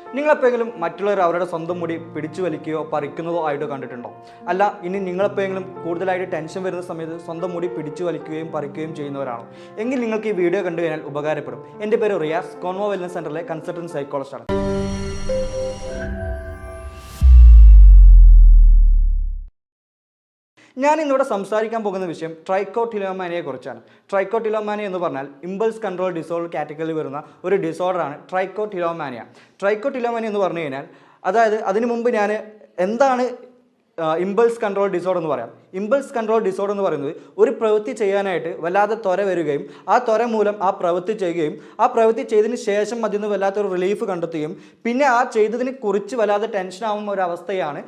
നിങ്ങളെപ്പോഴെങ്കിലും മറ്റുള്ളവർ അവരുടെ സ്വന്തം മുടി പിടിച്ചു വലിക്കുകയോ പറിക്കുന്നതോ ആയിട്ട് കണ്ടിട്ടുണ്ടോ? അല്ല ഇനി നിങ്ങളെപ്പോഴെങ്കിലും കൂടുതലായിട്ട് ടെൻഷൻ വരുന്ന സമയത്ത് സ്വന്തം മുടി പിടിച്ചു വലിക്കുകയും പറിക്കുകയും ചെയ്യുന്നവരാണോ? എങ്കിൽ നിങ്ങൾക്ക് ഈ വീഡിയോ കണ്ടു കഴിഞ്ഞാൽ ഉപകാരപ്പെടും. എന്റെ പേര് റിയാസ്. കോൺവോ വെൽനസ് സെന്ററിലെ കൺസൾട്ടന്റ് സൈക്കോളജിസ്റ്റാണ് ഞാൻ ഇന്നിവിടെ സംസാരിക്കാൻ പോകുന്ന വിഷയം ട്രൈക്കോട്ടിലോമാനിയെ കുറിച്ചാണ് ട്രൈക്കോട്ടിലോമാനിയ എന്ന് പറഞ്ഞാൽ ഇമ്പൾസ് കൺട്രോൾ ഡിസോർഡർ കാറ്റഗറിയിൽ വരുന്ന ഒരു ഡിസോർഡറാണ് ട്രൈക്കോട്ടിലോമാനിയ. ട്രൈക്കോട്ടിലോമാനിയ എന്ന് പറഞ്ഞു കഴിഞ്ഞാൽ അതായത് അതിനു മുമ്പ് ഞാൻ എന്താണ് ഇമ്പൾസ് കൺട്രോൾ ഡിസോർഡർ എന്ന് പറയാം. ഇമ്പൾസ് കൺട്രോൾ ഡിസോർഡർ എന്ന് പറയുന്നത് ഒരു പ്രവൃത്തി ചെയ്യാനായിട്ട് വല്ലാതെ ത്വര വരികയും ആ ത്വര മൂലം ആ പ്രവൃത്തി ചെയ്യുകയും ആ പ്രവൃത്തി ചെയ്തതിന് ശേഷം അതിൽ നിന്ന് വല്ലാത്തൊരു റിലീഫ് കണ്ടെത്തുകയും പിന്നെ ആ ചെയ്തതിനെ കുറിച്ച് വല്ലാതെ ടെൻഷൻ ആവുന്ന ഒരു അവസ്ഥയാണ്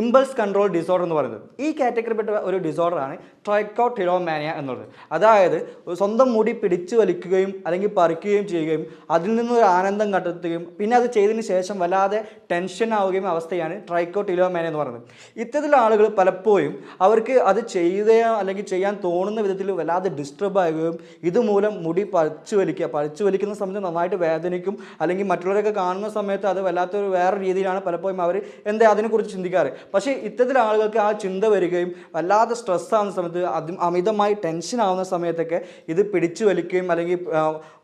ഇമ്പൾസ് കൺട്രോൾ ഡിസോർഡർ എന്ന് പറയുന്നത്. ഈ കാറ്റഗറിപ്പെട്ട ഒരു ഡിസോർഡറാണ് ട്രൈക്കോട്ടിലോമാനിയ എന്നുള്ളത്. അതായത് സ്വന്തം മുടി പിടിച്ചു വലിക്കുകയും അല്ലെങ്കിൽ പറിക്കുകയും ചെയ്യുകയും അതിൽ നിന്നൊരു ആനന്ദം കണ്ടെത്തുകയും പിന്നെ അത് ചെയ്തതിന് ശേഷം വല്ലാതെ ടെൻഷൻ ആവുകയും അവസ്ഥയാണ് ട്രൈക്കോട്ടിലോമാനിയ എന്ന് പറയുന്നത്. ഇത്തരത്തിലുള്ള ആളുകൾ പലപ്പോഴും അവർക്ക് അത് ചെയ്യുകയോ അല്ലെങ്കിൽ ചെയ്യാൻ തോന്നുന്ന വിധത്തിൽ വല്ലാതെ ഡിസ്റ്റർബ് ആകുകയും ഇതുമൂലം മുടി പറിച്ചു വലിക്കുക പറിച്ചു വലിക്കുന്ന സമയത്ത് നന്നായിട്ട് വേദനിക്കും അല്ലെങ്കിൽ മറ്റുള്ളവരൊക്കെ കാണുന്ന സമയത്ത് അത് വല്ലാത്തൊരു വേറെ രീതിയിലാണ് പലപ്പോഴും അവർ എന്താ അതിനെക്കുറിച്ച് ചിന്തിക്കാറ്. പക്ഷേ ഇത്തരത്തിൽ ആളുകൾക്ക് ആ ചിന്ത വരികയും വല്ലാതെ സ്ട്രെസ് ആവുന്ന സമയത്ത് അതി അമിതമായി ടെൻഷൻ ആവുന്ന സമയത്തൊക്കെ ഇത് പിടിച്ചു വലിക്കുകയും അല്ലെങ്കിൽ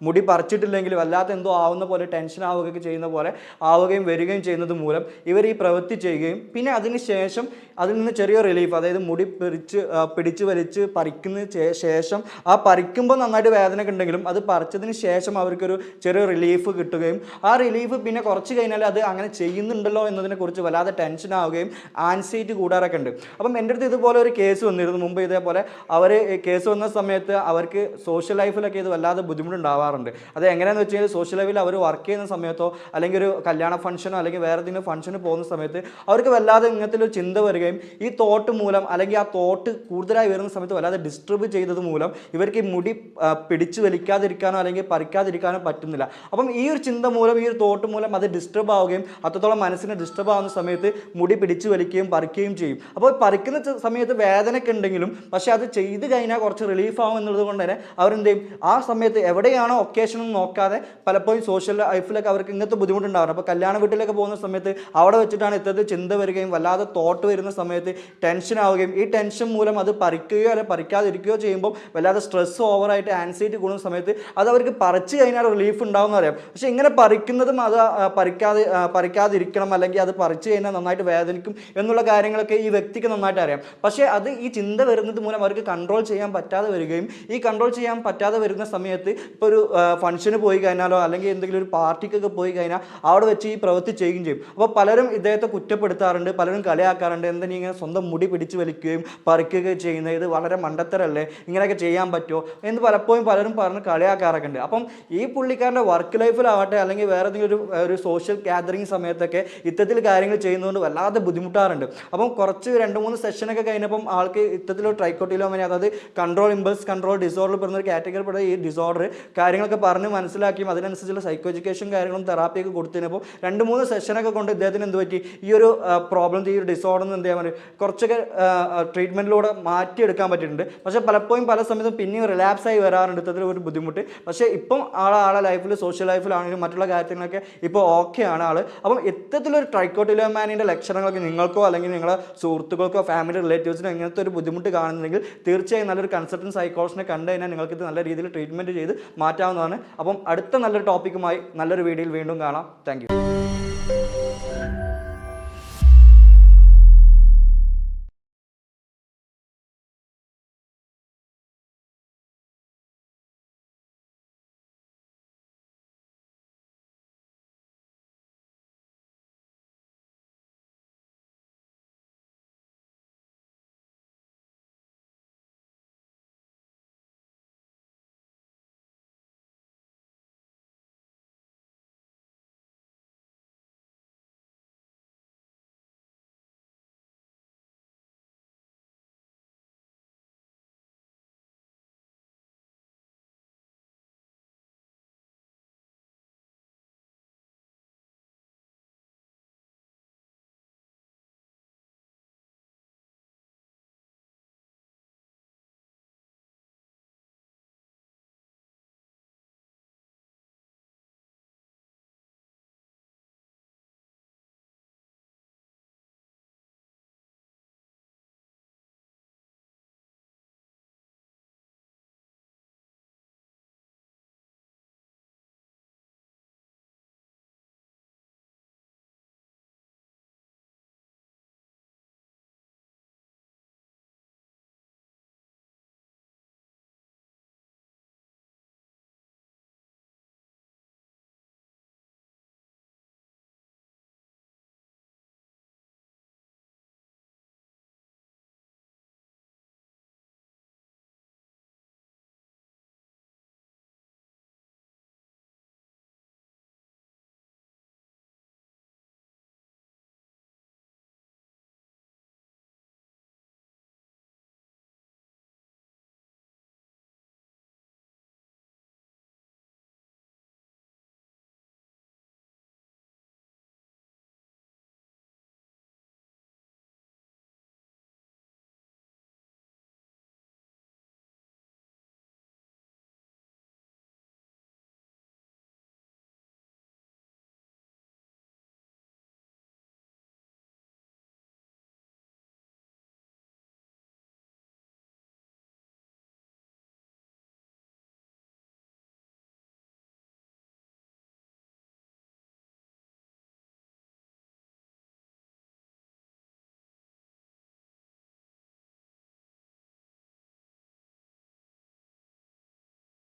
മുടി പറിച്ചിട്ടില്ലെങ്കിൽ വല്ലാത്ത എന്തോ ആവുന്ന പോലെ ടെൻഷൻ ആവുകയൊക്കെ ചെയ്യുന്ന പോലെ ആവുകയും വരികയും ചെയ്യുന്നത് മൂലം ഇവർ ഈ പ്രവൃത്തി ചെയ്യുകയും പിന്നെ അതിന് ശേഷം അതിൽ നിന്ന് ചെറിയ റിലീഫ് അതായത് മുടി പിടിച്ച് പിടിച്ചു വലിച്ച് പറിക്കുന്ന ശേഷം ആ പറിക്കുമ്പോൾ നന്നായിട്ട് വേദനയൊക്കെ ഉണ്ടെങ്കിലും അത് പറിച്ചതിന് ശേഷം അവർക്കൊരു ചെറിയ റിലീഫ് കിട്ടുകയും ആ റിലീഫ് പിന്നെ കുറച്ച് കഴിഞ്ഞാൽ അത് അങ്ങനെ ചെയ്യുന്നുണ്ടല്ലോ എന്നതിനെക്കുറിച്ച് വല്ലാതെ ടെൻഷൻ ആവുകയും ആൻസൈറ്റി കൂടാറൊക്കെ ഉണ്ട്. അപ്പം എന്റെ അടുത്ത് ഇതുപോലെ ഒരു കേസ് വന്നിരുന്നു. മുമ്പ് ഇതേപോലെ അവർ കേസ് വന്ന സമയത്ത് അവർക്ക് സോഷ്യൽ ലൈഫിലൊക്കെ ഇത് വല്ലാതെ ബുദ്ധിമുട്ടുണ്ടാവാറുണ്ട്. അത് എങ്ങനെയാണെന്ന് വെച്ച് കഴിഞ്ഞാൽ സോഷ്യൽ ലൈഫിൽ അവർ വർക്ക് ചെയ്യുന്ന സമയത്തോ അല്ലെങ്കിൽ ഒരു കല്യാണ ഫംഗ്ഷനോ അല്ലെങ്കിൽ വേറെ എന്തെങ്കിലും ഫംഗ്ഷന് പോകുന്ന സമയത്ത് അവർക്ക് വല്ലാതെ ഇങ്ങനത്തെ ഒരു ചിന്ത വരികയും ഈ തോട്ട് മൂലം അല്ലെങ്കിൽ ആ തോട്ട് കൂടുതലായി വരുന്ന സമയത്ത് വല്ലാതെ ഡിസ്റ്റർബ് ചെയ്തത് മൂലം ഇവർക്ക് ഈ മുടി പിടിച്ചു വലിക്കാതിരിക്കാനോ അല്ലെങ്കിൽ പറിക്കാതിരിക്കാനോ പറ്റുന്നില്ല. അപ്പം ഈ ഒരു ചിന്ത മൂലം ഈ ഒരു തോട്ട് മൂലം അത് ഡിസ്റ്റർബ് ആവുകയും അത്രത്തോളം മനസ്സിനെ ഡിസ്റ്റർബ് ആവുന്ന സമയത്ത് മുടി പിടിച്ചു വലിക്കുകയും പറിക്കുകയും ചെയ്യും. അപ്പോൾ പറിക്കുന്ന സമയത്ത് വേദനയൊക്കെ ഉണ്ടെങ്കിലും പക്ഷേ അത് ചെയ്ത് കഴിഞ്ഞാൽ കുറച്ച് റിലീഫ് ആവും എന്നുള്ളത് കൊണ്ട് തന്നെ അവരെന്ത് ചെയ്യും ആ സമയത്ത് എവിടെയാണോ ഒക്കേഷൻ നോക്കാതെ പലപ്പോഴും സോഷ്യൽ ലൈഫിലൊക്കെ അവർക്ക് ഇങ്ങനത്തെ ബുദ്ധിമുട്ടുണ്ടാവുന്നത് അപ്പോൾ കല്യാണ വീട്ടിലൊക്കെ പോകുന്ന സമയത്ത് അവിടെ വെച്ചിട്ടാണ് ഇത്തരത്തിൽ ചിന്ത വരികയും വല്ലാതെ തോട്ട് വരുന്ന സമയത്ത് ടെൻഷൻ ആവുകയും ഈ ടെൻഷൻ മൂലം അത് പറിക്കുകയോ അല്ലെങ്കിൽ പറിക്കാതിരിക്കുകയോ ചെയ്യുമ്പോൾ വല്ലാതെ സ്ട്രെസ് ഓവറായിട്ട് ആൻസൈറ്റി കൂടുന്ന സമയത്ത് അത് അവർക്ക് പറിച്ചു കഴിഞ്ഞാൽ റിലീഫ് ഉണ്ടാവുമെന്ന് അറിയാം. പക്ഷേ ഇങ്ങനെ പറിക്കുന്നതും അത് പറിക്കാതെ പറിക്കാതിരിക്കണം അല്ലെങ്കിൽ അത് പറിച്ചു കഴിഞ്ഞാൽ നന്നായിട്ട് വേദനിക്കും എന്നുള്ള കാര്യങ്ങളൊക്കെ ഈ വ്യക്തിക്ക് നന്നായിട്ട് അറിയാം. പക്ഷേ അത് ഈ ചിന്ത വരുന്നത് മൂലം അവർക്ക് കൺട്രോൾ ചെയ്യാൻ പറ്റാതെ വരികയും ഈ കൺട്രോൾ ചെയ്യാൻ പറ്റാതെ വരുന്ന സമയത്ത് ഇപ്പോൾ ഒരു ഫംഗ്ഷന് പോയി കഴിഞ്ഞാലോ അല്ലെങ്കിൽ എന്തെങ്കിലും ഒരു പാർട്ടിക്കൊക്കെ പോയി കഴിഞ്ഞാൽ അവിടെ വെച്ച് ഈ പ്രവൃത്തി ചെയ്യുകയും ചെയ്യും. അപ്പോൾ പലരും ഇദ്ദേഹത്തെ കുറ്റപ്പെടുത്താറുണ്ട് പലരും കളിയാക്കാറുണ്ട്. എന്താ നീ ഇങ്ങനെ സ്വന്തം മുടി പിടിച്ച് വലിക്കുകയും പറിക്കുകയും ചെയ്യുന്നത്? ഇത് വളരെ മണ്ടത്തരല്ലേ? ഇങ്ങനെയൊക്കെ ചെയ്യാൻ പറ്റുമോ എന്ന് പലപ്പോഴും പലരും പറഞ്ഞ് കളിയാക്കാറൊക്കെ ഉണ്ട്. അപ്പം ഈ പുള്ളിക്കാരന്റെ വർക്ക് ലൈഫിലാവട്ടെ അല്ലെങ്കിൽ വേറെ ഏതെങ്കിലും ഒരു ഒരു സോഷ്യൽ ഗ്യാതറിങ് സമയത്തൊക്കെ ഇത്തരത്തിൽ കാര്യങ്ങൾ ചെയ്യുന്നതുകൊണ്ട് വല്ലാതെ ബുദ്ധിമുട്ടാറുണ്ട് അപ്പം കുറച്ച് രണ്ട് മൂന്ന് സെഷനൊക്കെ കഴിഞ്ഞപ്പം ആൾക്ക് ഇത്തരത്തിലൊരു ട്രൈക്കോട്ടിലോമനി അതായത് കൺട്രോൾ ഇമ്പൾസ് കൺട്രോൾ ഡിസോർഡർ പെടുന്ന ഒരു കാറ്റഗറി പെടുന്ന ഈ ഡിസോർഡർ കാര്യങ്ങളൊക്കെ പറഞ്ഞ് മനസ്സിലാക്കിയും അതിനനുസരിച്ചുള്ള സൈക്കോ എഡ്യൂക്കേഷൻ കാര്യങ്ങളും തെറാപ്പിയൊക്കെ കൊടുത്തതിനപ്പോൾ രണ്ട് മൂന്ന് സെഷനൊക്കെ കൊണ്ട് ഇദ്ദേഹത്തിന് എന്ത് പറ്റി? ഈ ഒരു പ്രോബ്ലം ഈ ഒരു ഡിസോർഡർ എന്ന് എന്ത് ചെയ്യാൻ പറ്റും? കുറച്ചൊക്കെ ട്രീറ്റ്മെന്റിലൂടെ മാറ്റിയെടുക്കാൻ പറ്റിയിട്ടുണ്ട്. പക്ഷേ പലപ്പോഴും പല സമയത്തും പിന്നെയും റിലാപ്സ് ആയി വരാറുണ്ട് ഇത്തരത്തിൽ ഒരു ബുദ്ധിമുട്ട്. പക്ഷേ ഇപ്പം ആൾ ആളെ ലൈഫിൽ സോഷ്യൽ ലൈഫിലാണെങ്കിലും മറ്റുള്ള കാര്യങ്ങളൊക്കെ ഇപ്പോൾ ഓക്കെ ആണ് ആൾ അപ്പം ഇത്തരത്തിലൊരു ട്രൈക്കോട്ടിലോമാനിന്റെ ലക്ഷണങ്ങളൊക്കെ നിങ്ങൾക്കോ അല്ലെങ്കിൽ നിങ്ങളെ സുഹൃത്തുക്കൾക്കോ ഫാമിലി റിലേറ്റീവ്സിനോ ഇങ്ങനത്തെ ഒരു ബുദ്ധിമുട്ട് കാണുന്നുണ്ടെങ്കിൽ തീർച്ചയായും നല്ലൊരു കൺസൾട്ടന്റ് സൈക്കോളജിനെ കണ്ടു കഴിഞ്ഞാൽ നിങ്ങൾക്ക് ഇത് നല്ല രീതിയിൽ ട്രീറ്റ്മെന്റ് ചെയ്ത് മാറ്റാവുന്നതാണ്. അപ്പം അടുത്ത നല്ലൊരു ടോപ്പിക്കുമായി നല്ലൊരു വീഡിയോയിൽ വീണ്ടും കാണാം. താങ്ക്